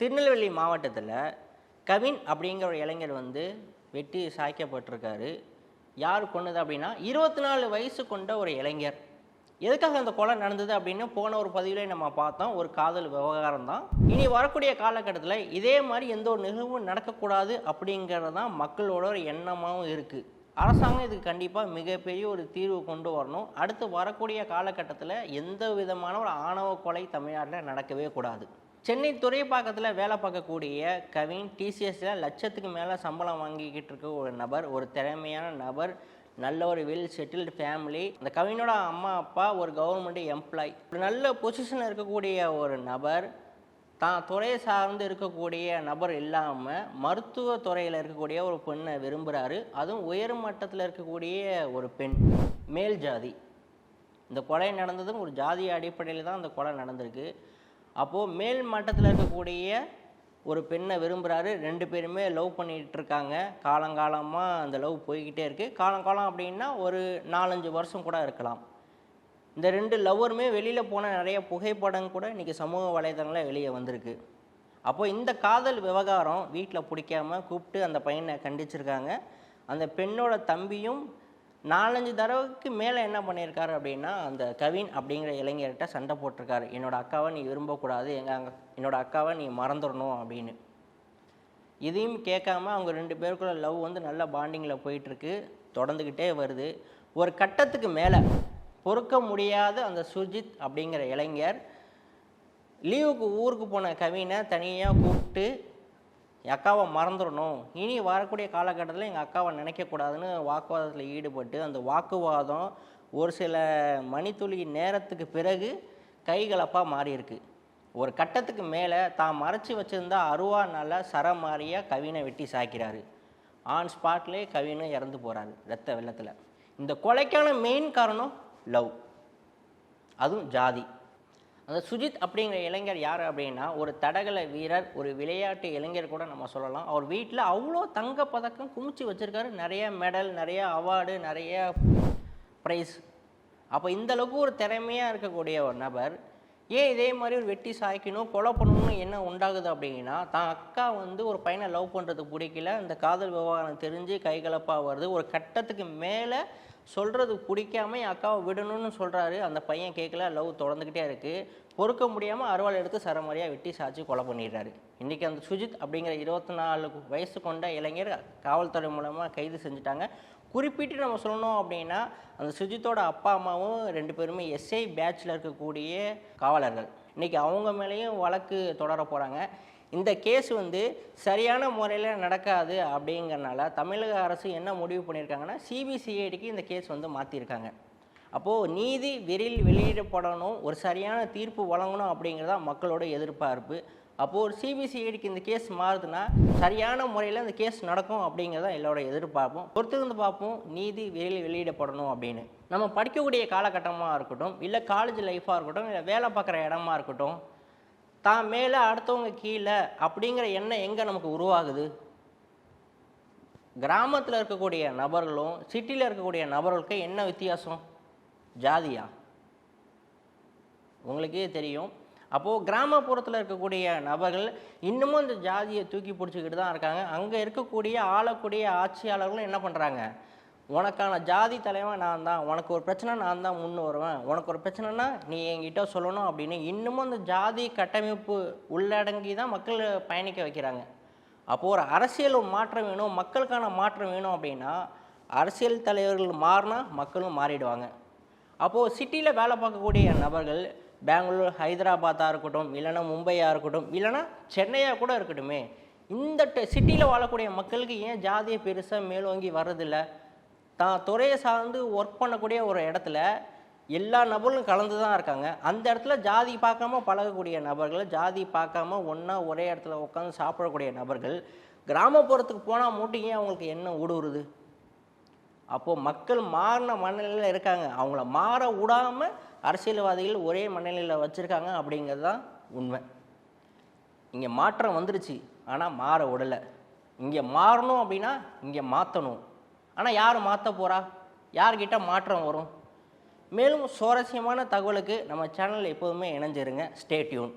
திருநெல்வேலி மாவட்டத்தில் கவின் அப்படிங்கிற ஒரு இளைஞர் வந்து வெட்டி சாய்க்கப்பட்டிருக்காரு. யார் கொண்டது அப்படின்னா இருபத்தி நாலு வயசு கொண்ட ஒரு இளைஞர். எதுக்காக அந்த கொலை நடந்தது அப்படின்னு போன ஒரு பதிவிலே நம்ம பார்த்தோம். ஒரு காதல் விவகாரம் தான். இனி வரக்கூடிய காலகட்டத்தில் இதே மாதிரி எந்த ஒரு நிகழ்வும் நடக்கக்கூடாது அப்படிங்கிறது தான் மக்களோட ஒரு எண்ணமாகவும் இருக்குது அரசாங்கம் இதுக்கு கண்டிப்பாக மிகப்பெரிய ஒரு தீர்வு கொண்டு வரணும். அடுத்து வரக்கூடிய காலகட்டத்தில் எந்த விதமான ஒரு ஆணவ கொலை தமிழ்நாட்டில் நடக்கவே கூடாது. சென்னை துறைப்பாக்கத்தில் வேலை பார்க்கக்கூடிய கவின் டிசிஎஸ்ல லட்சத்துக்கு மேலே சம்பளம் வாங்கிக்கிட்டு இருக்க ஒரு நபர் ஒரு திறமையான நபர் நல்ல ஒரு வெல் செட்டில்டு ஃபேமிலி அந்த கவினோட அம்மா அப்பா ஒரு கவர்மெண்ட் எம்ப்ளாய் ஒரு நல்ல பொசிஷனில் இருக்கக்கூடிய ஒரு நபர் தான் துறையை சார்ந்து இருக்கக்கூடிய நபர் இல்லாமல் மருத்துவ துறையில் இருக்கக்கூடிய ஒரு பெண்ணை விரும்புகிறாரு அதுவும் உயர் மட்டத்தில் இருக்கக்கூடிய ஒரு பெண் மேல் ஜாதி. இந்த கொலை நடந்ததும் ஒரு ஜாதி அடிப்படையில் தான் அந்த கொலை நடந்திருக்கு. அப்போது மேல் மட்டத்தில் இருக்கக்கூடிய ஒரு பெண்ணை விரும்புகிறாரு ரெண்டு பேருமே லவ் பண்ணிகிட்டு இருக்காங்க காலங்காலமாக அந்த லவ் போய்கிட்டே இருக்குது காலங்காலம் அப்படின்னா ஒரு நாலஞ்சு வருஷம் கூட இருக்கலாம். இந்த ரெண்டு லவ்வருமே வெளியில் போன நிறைய புகைப்படம் கூட இன்றைக்கி சமூக வலைதளங்களில் வெளியே வந்திருக்கு. அப்போது இந்த காதல் விவகாரம் வீட்டில் பிடிக்காம கூப்பிட்டு அந்த பையனை கண்டிச்சிருக்காங்க. அந்த பெண்ணோட தம்பியும் நாலஞ்சு தடவைக்கு மேலே என்ன பண்ணியிருக்காரு அப்படின்னா அந்த கவின் அப்படிங்கிற இளைஞர்கிட்ட சண்டை போட்டிருக்காரு. என்னோடய அக்காவை நீ விரும்பக்கூடாது. எங்கள் அங்க என்னோடய அக்காவை நீ மறந்துடணும் அப்படின்னு. இதையும் கேட்காம அவங்க ரெண்டு பேருக்குள்ள லவ் வந்து நல்ல பாண்டிங்கில் போயிட்டுருக்கு. தொடர்ந்துக்கிட்டே வருது. ஒரு கட்டத்துக்கு மேலே பொறுக்க முடியாத அந்த சுஜித் அப்படிங்கிற இளைஞர் லீவுக்கு ஊருக்கு போன கவினை தனியாக கூப்பிட்டு என் அக்காவை மறந்துடணும். இனி வரக்கூடிய காலகட்டத்தில் எங்கள் அக்காவை நினைக்கக்கூடாதுன்னு வாக்குவாதத்தில் ஈடுபட்டு அந்த வாக்குவாதம் ஒரு சில மணித்துளி நேரத்துக்கு பிறகு கைகலப்பாக மாறியிருக்கு. ஒரு கட்டத்துக்கு மேலே தான் மறைச்சி வச்சிருந்தா சர சரமாரியாக கவினை வெட்டி சாய்க்கிறாரு. ஆன் ஸ்பாட்லேயே கவினை இறந்து போகிறாரு ரத்த வெள்ளத்தில். இந்த கொலைக்கான மெயின் காரணம் லவ். அதுவும் ஜாதி. அந்த சுஜித் அப்படிங்கிற இளைஞர் யார் அப்படின்னா ஒரு தடகள வீரர் ஒரு விளையாட்டு இளைஞர் கூட நம்ம சொல்லலாம். அவர் வீட்டில் அவ்வளோ தங்க பதக்கம் குமிச்சு வச்சுருக்காரு. நிறைய மெடல் நிறைய அவார்டு நிறைய ப்ரைஸ் அப்போ இந்த அளவுக்கு ஒரு திறமையாக இருக்கக்கூடிய ஒரு நபர் ஏன் இதே மாதிரி ஒரு வெட்டி சாய்க்கணும் கொலை பண்ணணும்னு என்ன உண்டாகுது அப்படின்னா தான் அக்கா வந்து ஒரு பையனை லவ் பண்ணுறதுக்கு பிடிக்கல. இந்த காதல் விவகாரம் தெரிஞ்சு கைகலப்பாக வருது. ஒரு கட்டத்துக்கு மேலே சொல்கிறது பிடிக்காம என் அக்காவை விடணும்னு சொல்கிறாரு அந்த பையன் கேட்கல லவ் தொடர்ந்துக்கிட்டே இருக்குது பொறுக்க முடியாமல் அருவாள் எடுத்து சரமாரியாக வெட்டி சாச்சு கொலை பண்ணிடுறாரு. இன்றைக்கி அந்த சுஜித் அப்படிங்கிற இருபத்தி நாலு வயசு கொண்ட இளைஞர் காவல்துறை மூலமாக கைது செஞ்சுட்டாங்க. குறிப்பிட்டு நம்ம சொல்லணும் அப்படின்னா அந்த சுஜித்தோட அப்பா அம்மாவும் ரெண்டு பேருமே எஸ்ஐ பேட்சில் இருக்கக்கூடிய காவலர்கள். இன்றைக்கி அவங்க மேலேயும் வழக்கு தொடர போகிறாங்க இந்த கேஸ் வந்து சரியான முறையில் நடக்காது அப்படிங்கிறனால தமிழக அரசு என்ன முடிவு பண்ணியிருக்காங்கன்னா சிபிசிஐடிக்கு இந்த கேஸ் வந்து மாற்றிருக்காங்க அப்போது நீதி விரைவில் வெளியிடப்படணும் ஒரு சரியான தீர்ப்பு வழங்கணும் அப்படிங்கிறதா மக்களோட எதிர்பார்ப்பு. அப்போது ஒரு சிபிசிஐடிக்கு இந்த கேஸ் மாறுதுன்னா சரியான முறையில் இந்த கேஸ் நடக்கும் அப்படிங்கிறதா எல்லோட எதிர்பார்ப்பும். பொறுத்திருந்து பார்ப்போம் நீதி விரைவில் வெளியிடப்படணும் அப்படின்னு. நம்ம படிக்கக்கூடிய காலகட்டமாக இருக்கட்டும் இல்லை காலேஜ் லைஃபாக இருக்கட்டும் இல்லை வேலை பார்க்குற இடமா இருக்கட்டும் தான் மேலே அடுத்தவங்க கீழே அப்படிங்கிற எண்ணம் எங்கே நமக்கு உருவாகுது? கிராமத்தில் இருக்கக்கூடிய நபர்களும் சிட்டியில் இருக்கக்கூடிய நபர்களுக்கு என்ன வித்தியாசம்? ஜாதியா? உங்களுக்கே தெரியும். அப்போது கிராமப்புறத்தில் இருக்கக்கூடிய நபர்கள் இன்னமும் இந்த ஜாதியை தூக்கி பிடிச்சிக்கிட்டு தான் இருக்காங்க. அங்கே இருக்கக்கூடிய ஆளக்கூடிய ஆட்சியாளர்களும் என்ன பண்ணுறாங்க உனக்கான ஜாதி தலைவன் நான் தான் உனக்கு ஒரு பிரச்சனை நான் தான் முன் வருவேன். உனக்கு ஒரு பிரச்சனைனா நீ என்கிட்ட சொல்லணும் அப்படின்னு இன்னமும் அந்த ஜாதி கட்டமைப்பு உள்ளடங்கி தான் மக்கள் பயணிக்க வைக்கிறாங்க. அப்போது ஒரு அரசியல் மாற்றம் வேணும் மக்களுக்கான மாற்றம் வேணும் அப்படின்னா அரசியல் தலைவர்கள் மாறினா மக்களும் மாறிடுவாங்க. அப்போது சிட்டியில் வேலை பார்க்கக்கூடிய நபர்கள் பெங்களூர் ஹைதராபாத்தாக இருக்கட்டும் இல்லைன்னா மும்பையாக இருக்கட்டும் இல்லைன்னா சென்னையாக கூட இருக்கட்டுமே இந்த சிட்டியில் வாழக்கூடிய மக்களுக்கு ஏன் ஜாதியை பெருசாக மேலோங்கி வர்றதில்லை? தான் துறையை சார்ந்து ஒர்க் பண்ணக்கூடிய ஒரு இடத்துல எல்லா நபர்களும் கலந்து தான் இருக்காங்க. அந்த இடத்துல ஜாதி பார்க்காம பழகக்கூடிய நபர்கள் ஜாதி பார்க்காம ஒன்றா ஒரே இடத்துல உட்காந்து சாப்பிடக்கூடிய நபர்கள் கிராமப்புறத்துக்கு போனால் மட்டும் ஏன் அவங்களுக்கு என்ன ஊடுருது? அப்போது மக்கள் மாறின மனநிலையில் இருக்காங்க. அவங்கள மாற விடாமல் அரசியல்வாதிகள் ஒரே மனநிலையில் வச்சுருக்காங்க அப்படிங்கிறது தான் உண்மை. இங்கே மாற்றம் வந்துருச்சு. ஆனால் மாற விடலை. இங்கே மாறணும் அப்படின்னா இங்கே மாற்றணும் ஆனால் யார் மாற்ற போகிறா யார்கிட்ட மாற்றம் வரும்? மேலும் சுவாரஸ்யமான தகவலுக்கு நம்ம சேனலில் எப்போதுமே இணைஞ்சிருங்க. ஸ்டேட்யூன்